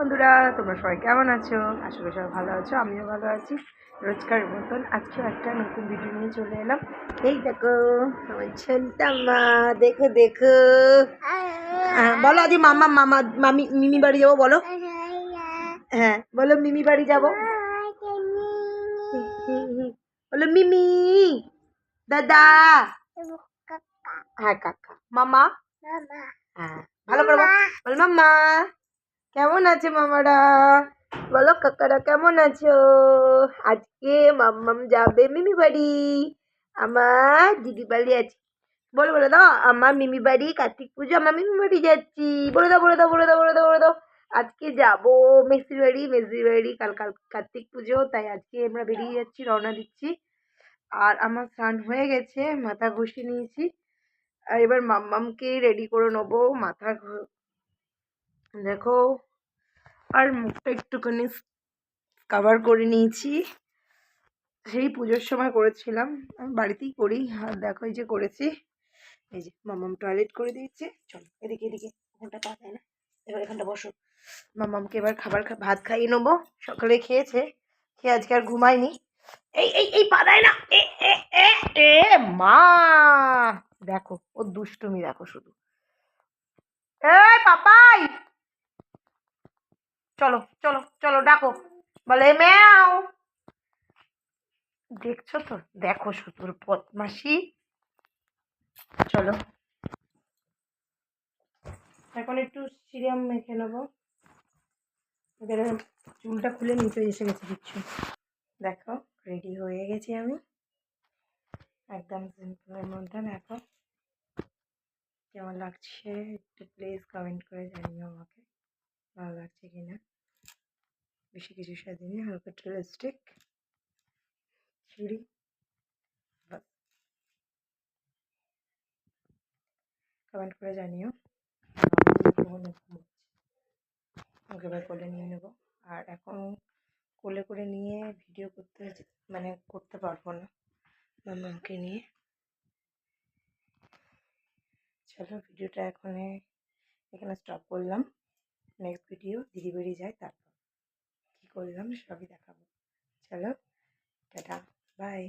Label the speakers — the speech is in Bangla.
Speaker 1: বন্ধুরা তোমরা সবাই কেমন আছো? আশা করি সবাই ভালো আছো আমিও ভালো আছি। রোজকার মতন আজকেও একটা নতুন ভিডিও নিয়ে চলে এলাম। এই দেখো আমার ছোনতাম্মা দেখো দেখো। হ্যাঁ, বলো আদি মামা মামা মামি মিমি বাড়ি যাব বলো। হ্যাঁ বলো মিমি বাড়ি যাব। বলো মিমি দাদা। হ্যাঁ কাকা। মামা। হ্যাঁ ভালো করে। বল বল মাম্মা কেমন আছে মামারা? বলো কাকারা, কেমন আছো? আজকে মাম্মাম যাবে মিমি বাড়ি। আমার দিদি বাড়ি আছে। বলো, বলে দাও, আমার মিমি বাড়ি, কার্তিক পুজো, আমার মিমি বাড়ি যাচ্ছি। বলে দাও বলে দাও বলে দাও বলে দাও বলে দাও। আজকে যাব মেসির বাড়ি মেসির বাড়ি, কাল কাল কার্তিক পুজো, তাই আজকে আমরা বেরিয়ে যাচ্ছি, রওনা দিচ্ছি। আর আমার স্নান হয়ে গেছে, মাথা ঘষে নিয়েছি। আর এবার মাম্মামকে রেডি করে নেব, মাথা দেখো, আর মুখটা একটুখানি কাভার করে নিয়েছি। সেই পুজোর সময় করেছিলাম। আমি বাড়িতেই করি। আর দেখো, এই যে করেছি। এই যে মাম্মাম টয়লেট করে দিয়েছে। চলো, এদিকে এদিকে ওখানটা পা দেয় না। এবার এখানটা বসো। মামামকে এবার খাবার ভাত খাইয়ে নেব। সকালে খেয়েছে। খেয়ে আজকে আর ঘুমায়নি। এই এই এই পা না। এ এ এ এ, মা! দেখো, ও দুষ্টুমি দেখো শুধু। এই, পাপাই! চলো চলো চলো, ডাকো। বলে, ম্যাও! দেখছ তো? দেখো শুধু ওর বদমাসি চলো। এখন একটু সিরিয়াম মেখে নেব। এদের চুলটা খুলে নিচে এসে গেছে কিচ্ছু। দেখো রেডি হয়ে গেছি আমি। একদম সিম্পলের মধ্যে, দেখো। কেমন লাগছে? একটু প্লিজ কমেন্ট করে জানিও আমাকে। ভালো লাগছে কিনা। বেশি কিছু সাজিনি হালকা লিপস্টিক চুড়ি কমেন্ট করে জানিও। ওকে এবার কোলে নিয়ে নেব। আর এখন কোলে করে নিয়ে ভিডিও করতে মানে করতে পারব না। মামাকে নিয়ে। চলো ভিডিওটা এখন, এখানে স্টপ করলাম। নেক্সট ভিডিও বেরিয়ে যায় তারপর। কী করলাম সবই দেখাবো। চলো টাটা বাই